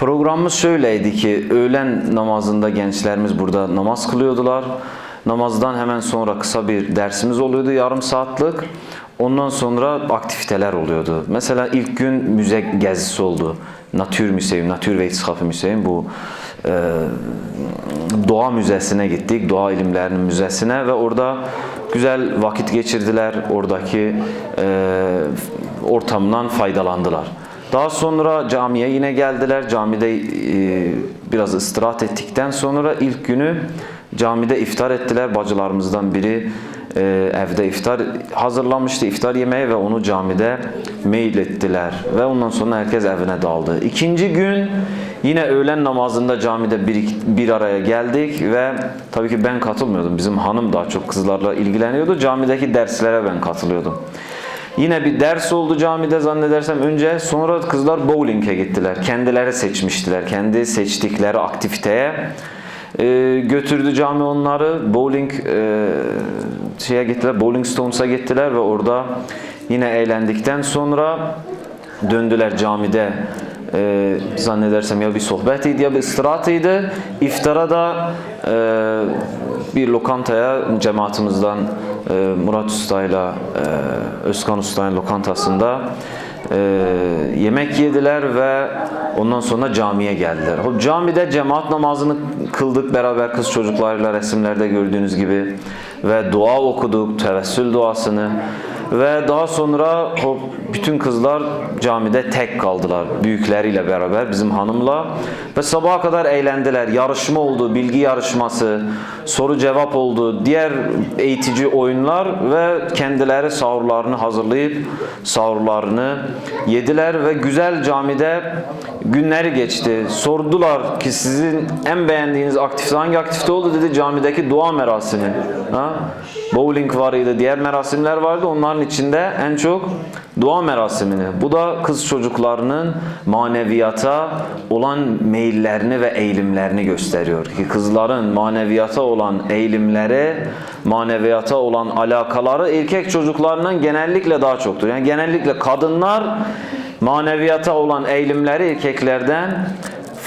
Programımız şöyleydi ki öğlen namazında gençlerimiz burada namaz kılıyordular. Namazdan hemen sonra kısa bir dersimiz oluyordu yarım saatlik. Ondan sonra aktiviteler oluyordu. Mesela ilk gün müze gezisi oldu. Natür Müzeyim, Natür ve İtishafı Müzeyim bu e, doğa müzesine gittik. Doğa ilimlerinin müzesine ve orada güzel vakit geçirdiler. Oradaki e, ortamdan faydalandılar. Daha sonra camiye yine geldiler. Camide e, biraz istirahat ettikten sonra ilk günü camide iftar ettiler. Bacılarımızdan biri e, evde iftar hazırlamıştı iftar yemeği ve onu camide mail ettiler ve ondan sonra herkes evine daldı. İkinci gün yine öğlen namazında camide bir, bir araya geldik ve tabii ki ben katılmıyordum. Bizim hanım daha çok kızlarla ilgileniyordu. Camideki derslere ben katılıyordum. Yine bir ders oldu camide zannedersem önce sonra kızlar bowling'e gittiler. Kendileri seçmiştiler. Kendi seçtikleri aktiviteye e, götürdü cami onları. Bowling e, şeye gittiler. Bowling Stones'a gittiler ve orada yine eğlendikten sonra döndüler camide e, zannedersem ya bir sohbetiydi ya bir istirahatıydı. İftara da e, bir lokantaya cemaatimizden e, Murat Usta'yla e, Özkan Usta'nın lokantasında e, yemek yediler ve ondan sonra camiye geldiler. O camide cemaat namazını kıldık beraber kız çocuklarıyla resimlerde gördüğünüz gibi ve dua okuduk, tevessül duasını ve daha sonra o bütün kızlar camide tek kaldılar büyükleriyle beraber bizim hanımla ve sabaha kadar eğlendiler. Yarışma oldu, bilgi yarışması, soru cevap oldu, diğer eğitici oyunlar ve kendileri sahurlarını hazırlayıp sahurlarını yediler ve güzel camide günleri geçti. Sordular ki sizin en beğendiğiniz aktivite hangi aktivite oldu dedi camideki dua merasimi. Ha? Bowling vardı, diğer merasimler vardı. Onların içinde en çok dua merasimini. Bu da kız çocuklarının maneviyata olan meyillerini ve eğilimlerini gösteriyor. Ki kızların maneviyata olan eğilimleri, maneviyata olan alakaları erkek çocuklarının genellikle daha çoktur. Yani genellikle kadınlar maneviyata olan eğilimleri erkeklerden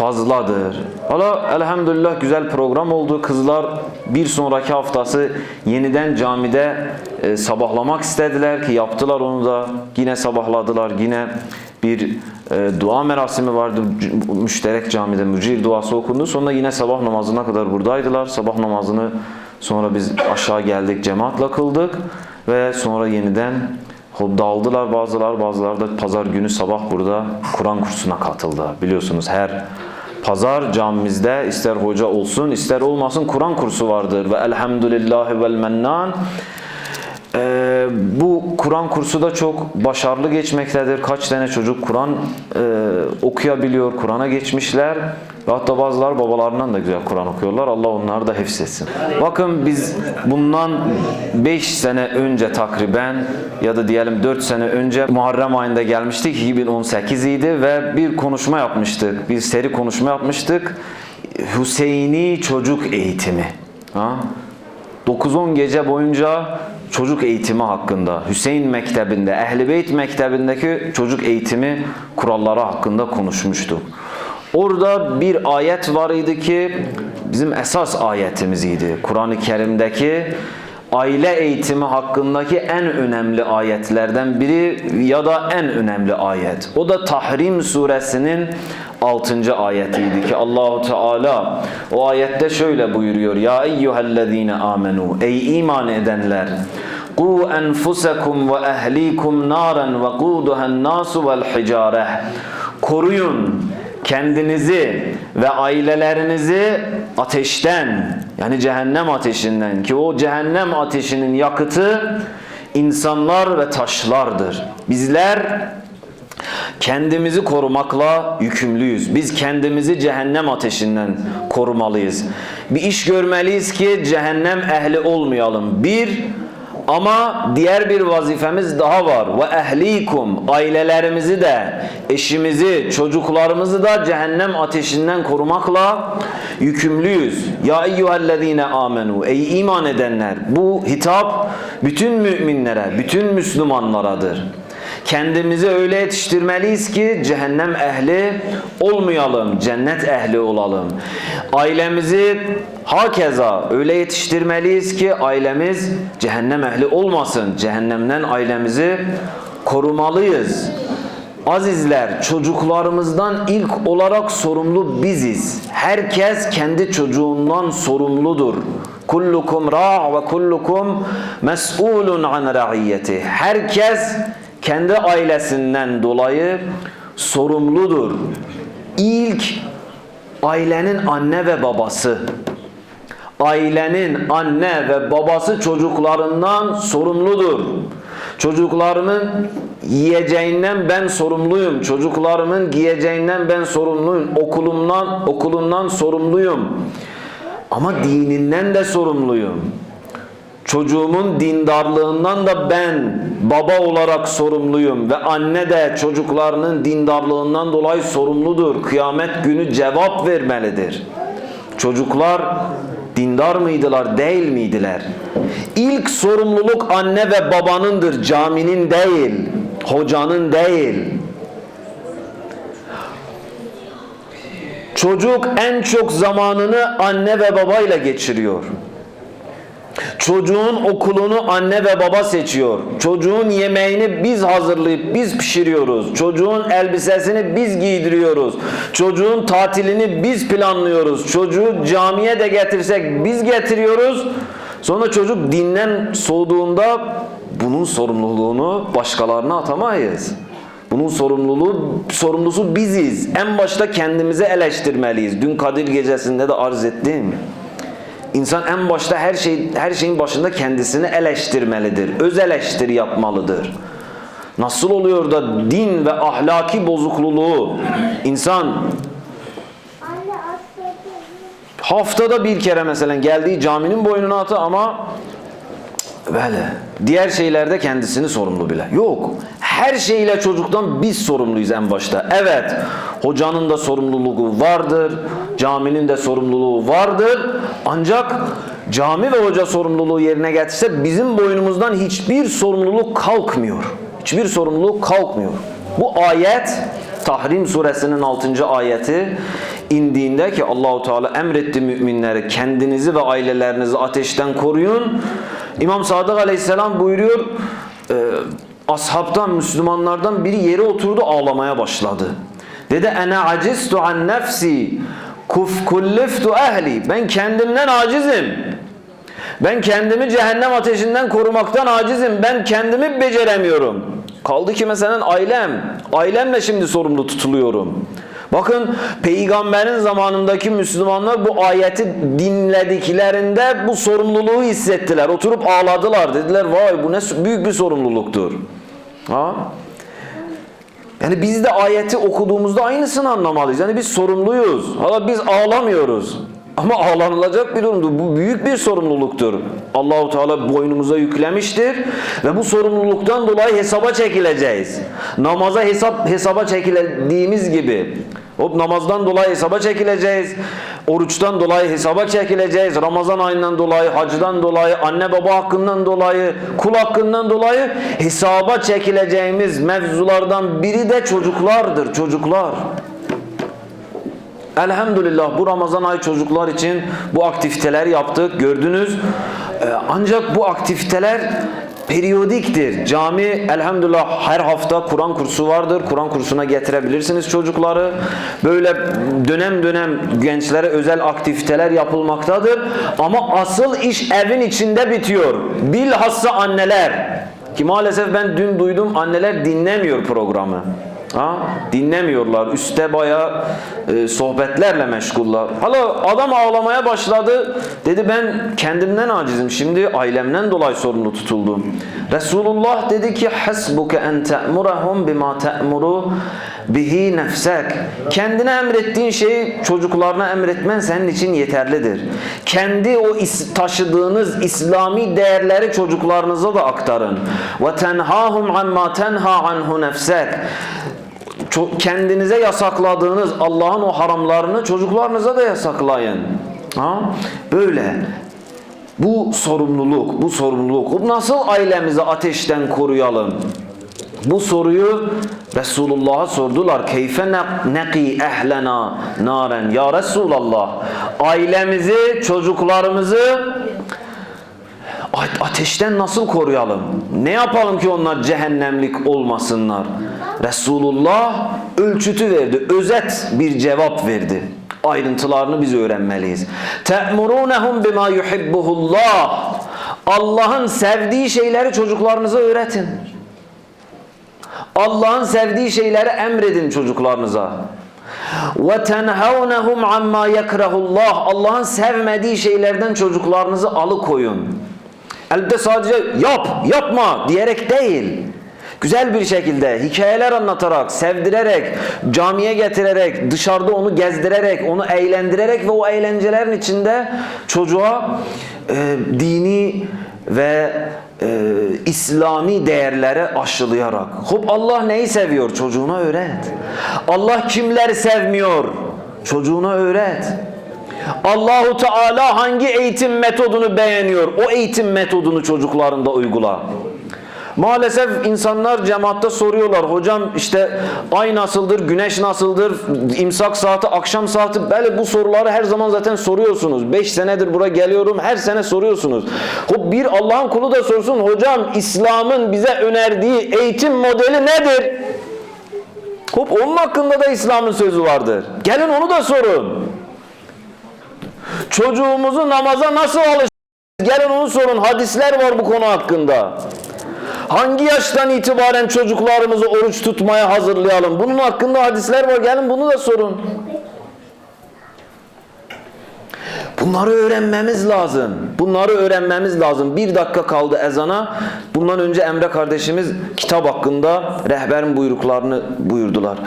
fazladır. Hala elhamdülillah güzel program oldu. Kızlar bir sonraki haftası yeniden camide e, sabahlamak istediler ki yaptılar onu da. Yine sabahladılar. Yine bir e, dua merasimi vardı. Müşterek camide mücir duası okundu. Sonra yine sabah namazına kadar buradaydılar. Sabah namazını sonra biz aşağı geldik cemaatle kıldık ve sonra yeniden dağıldılar bazılar, bazıları da pazar günü sabah burada Kur'an kursuna katıldı. Biliyorsunuz her pazar camimizde ister hoca olsun ister olmasın Kur'an kursu vardır. Ve elhamdülillahi vel mennan ee, bu Kur'an kursu da çok başarılı geçmektedir. Kaç tane çocuk Kur'an e, okuyabiliyor, Kur'an'a geçmişler. Ve hatta bazılar babalarından da güzel Kur'an okuyorlar. Allah onları da hafifsetsin. Bakın biz bundan 5 sene önce takriben ya da diyelim 4 sene önce Muharrem ayında gelmiştik. 2018 idi ve bir konuşma yapmıştık. Bir seri konuşma yapmıştık. Hüseyini çocuk eğitimi. Ha? 9-10 gece boyunca çocuk eğitimi hakkında, Hüseyin Mektebi'nde, Ehl-i Beyt Mektebi'ndeki çocuk eğitimi kuralları hakkında konuşmuştuk. Orada bir ayet var idi ki bizim esas ayetimiziydi. Kur'an-ı Kerim'deki aile eğitimi hakkındaki en önemli ayetlerden biri ya da en önemli ayet. O da Tahrim suresinin 6. ayetiydi ki Allahu Teala o ayette şöyle buyuruyor. Ya eyyühellezine amenu ey iman edenler Qu enfusakum ve ehlikum naran ve quduhan nasu vel hicare Koruyun kendinizi ve ailelerinizi ateşten yani cehennem ateşinden ki o cehennem ateşinin yakıtı insanlar ve taşlardır. Bizler kendimizi korumakla yükümlüyüz. Biz kendimizi cehennem ateşinden korumalıyız. Bir iş görmeliyiz ki cehennem ehli olmayalım. Bir ama diğer bir vazifemiz daha var. Ve ehlikum ailelerimizi de, eşimizi, çocuklarımızı da cehennem ateşinden korumakla yükümlüyüz. Ya eyyühellezine amenu ey iman edenler. Bu hitap bütün müminlere, bütün Müslümanlaradır. Kendimizi öyle yetiştirmeliyiz ki cehennem ehli olmayalım, cennet ehli olalım. Ailemizi hakeza öyle yetiştirmeliyiz ki ailemiz cehennem ehli olmasın. Cehennemden ailemizi korumalıyız. Azizler, çocuklarımızdan ilk olarak sorumlu biziz. Herkes kendi çocuğundan sorumludur. Kullukum ra' ve kullukum mes'ulun an ra'iyeti. Herkes kendi ailesinden dolayı sorumludur. İlk ailenin anne ve babası ailenin anne ve babası çocuklarından sorumludur. Çocuklarımın yiyeceğinden ben sorumluyum. Çocuklarımın giyeceğinden ben sorumluyum. Okulumdan okulundan sorumluyum. Ama dininden de sorumluyum. Çocuğumun dindarlığından da ben baba olarak sorumluyum ve anne de çocuklarının dindarlığından dolayı sorumludur. Kıyamet günü cevap vermelidir. Çocuklar dindar mıydılar, değil miydiler? İlk sorumluluk anne ve babanındır, caminin değil, hocanın değil. Çocuk en çok zamanını anne ve babayla geçiriyor. Çocuğun okulunu anne ve baba seçiyor. Çocuğun yemeğini biz hazırlayıp biz pişiriyoruz. Çocuğun elbisesini biz giydiriyoruz. Çocuğun tatilini biz planlıyoruz. Çocuğu camiye de getirsek biz getiriyoruz. Sonra çocuk dinden soğuduğunda bunun sorumluluğunu başkalarına atamayız. Bunun sorumluluğu sorumlusu biziz. En başta kendimizi eleştirmeliyiz. Dün Kadir gecesinde de arz ettim. İnsan en başta her şey her şeyin başında kendisini eleştirmelidir. Öz eleştiri yapmalıdır. Nasıl oluyor da din ve ahlaki bozukluluğu insan haftada bir kere mesela geldiği caminin boynuna atı ama böyle diğer şeylerde kendisini sorumlu bile. Yok. Her şeyle çocuktan biz sorumluyuz en başta. Evet. Hocanın da sorumluluğu vardır. Caminin de sorumluluğu vardır. Ancak cami ve hoca sorumluluğu yerine getirse bizim boynumuzdan hiçbir sorumluluk kalkmıyor. Hiçbir sorumluluk kalkmıyor. Bu ayet Tahrim suresinin 6. ayeti indiğinde ki Allahu Teala emretti müminleri kendinizi ve ailelerinizi ateşten koruyun. İmam Sadık Aleyhisselam buyuruyor e, ashabtan Müslümanlardan biri yere oturdu ağlamaya başladı. Dedi ene acistu an nefsi kuf kulliftu ehli ben kendimden acizim. Ben kendimi cehennem ateşinden korumaktan acizim. Ben kendimi beceremiyorum. Kaldı ki mesela ailem. Ailemle şimdi sorumlu tutuluyorum. Bakın peygamberin zamanındaki Müslümanlar bu ayeti dinlediklerinde bu sorumluluğu hissettiler. Oturup ağladılar. Dediler vay bu ne büyük bir sorumluluktur. Ha? Yani biz de ayeti okuduğumuzda aynısını anlamalıyız. Yani biz sorumluyuz. Hala biz ağlamıyoruz. Ama ağlanılacak bir durumdur. Bu büyük bir sorumluluktur. Allahu Teala boynumuza yüklemiştir ve bu sorumluluktan dolayı hesaba çekileceğiz. Namaza hesap hesaba çekildiğimiz gibi o namazdan dolayı hesaba çekileceğiz. Oruçtan dolayı hesaba çekileceğiz. Ramazan ayından dolayı, hacdan dolayı, anne baba hakkından dolayı, kul hakkından dolayı hesaba çekileceğimiz mevzulardan biri de çocuklardır. Çocuklar. Elhamdülillah bu Ramazan ayı çocuklar için bu aktiviteler yaptık. Gördünüz. Ee, Ancak bu aktiviteler periyodiktir. Cami elhamdülillah her hafta Kur'an kursu vardır. Kur'an kursuna getirebilirsiniz çocukları. Böyle dönem dönem gençlere özel aktiviteler yapılmaktadır. Ama asıl iş evin içinde bitiyor. Bilhassa anneler. Ki maalesef ben dün duydum anneler dinlemiyor programı. Ha? Dinlemiyorlar. Üste baya e, sohbetlerle meşguller. Hala adam ağlamaya başladı. Dedi ben kendimden acizim. Şimdi ailemden dolayı sorumlu tutuldum. Resulullah dedi ki hasbuke en te'murahum bima te'muru bihi nefsek. Kendine emrettiğin şeyi çocuklarına emretmen senin için yeterlidir. Kendi o is- taşıdığınız İslami değerleri çocuklarınıza da aktarın. Ve tenhahum amma tenha anhu nefsek kendinize yasakladığınız Allah'ın o haramlarını çocuklarınıza da yasaklayın. Ha? Böyle. Bu sorumluluk, bu sorumluluk. Nasıl ailemizi ateşten koruyalım? Bu soruyu Resulullah'a sordular. Keyfe ne- neqi ehlena naren ya Resulallah. Ailemizi, çocuklarımızı ateşten nasıl koruyalım? Ne yapalım ki onlar cehennemlik olmasınlar? Resulullah ölçütü verdi, özet bir cevap verdi. Ayrıntılarını biz öğrenmeliyiz. Te'murunehum bima yuhibbuhullah. Allah'ın sevdiği şeyleri çocuklarınıza öğretin. Allah'ın sevdiği şeyleri emredin çocuklarınıza. Ve tenhavnehum amma yekrahullah. Allah'ın sevmediği şeylerden çocuklarınızı alıkoyun. Elde sadece yap, yapma diyerek değil. Güzel bir şekilde hikayeler anlatarak, sevdirerek, camiye getirerek, dışarıda onu gezdirerek, onu eğlendirerek ve o eğlencelerin içinde çocuğa e, dini ve e, İslami değerleri aşılayarak. Hop Allah neyi seviyor? Çocuğuna öğret. Allah kimleri sevmiyor? Çocuğuna öğret. Allahu Teala hangi eğitim metodunu beğeniyor? O eğitim metodunu çocuklarında uygula. Maalesef insanlar cemaatte soruyorlar. Hocam işte ay nasıldır, güneş nasıldır, imsak saati, akşam saati. Böyle bu soruları her zaman zaten soruyorsunuz. 5 senedir buraya geliyorum. Her sene soruyorsunuz. Hop bir Allah'ın kulu da sorsun. Hocam İslam'ın bize önerdiği eğitim modeli nedir? Hop onun hakkında da İslam'ın sözü vardır. Gelin onu da sorun. Çocuğumuzu namaza nasıl alıştırırız? Gelin onu sorun. Hadisler var bu konu hakkında. Hangi yaştan itibaren çocuklarımızı oruç tutmaya hazırlayalım? Bunun hakkında hadisler var. Gelin bunu da sorun. Bunları öğrenmemiz lazım. Bunları öğrenmemiz lazım. Bir dakika kaldı ezana. Bundan önce Emre kardeşimiz kitap hakkında rehberin buyruklarını buyurdular.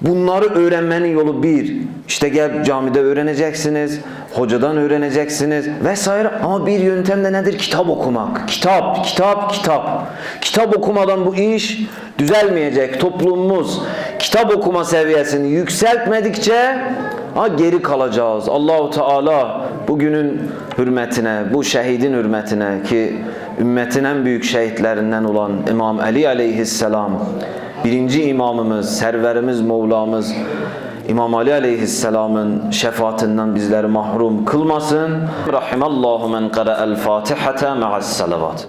Bunları öğrenmenin yolu bir. İşte gel camide öğreneceksiniz, hocadan öğreneceksiniz vesaire. Ama bir yöntem de nedir? Kitap okumak. Kitap, kitap, kitap. Kitap okumadan bu iş düzelmeyecek. Toplumumuz kitap okuma seviyesini yükseltmedikçe ha geri kalacağız. Allahu Teala bugünün hürmetine, bu şehidin hürmetine ki ümmetin en büyük şehitlerinden olan İmam Ali aleyhisselam birinci imamımız, serverimiz, Mevlamız İmam Ali aleyhisselamın şefaatinden bizleri mahrum kılmasın. Rahimallahu men qara'al Fatihata ma'as salavat.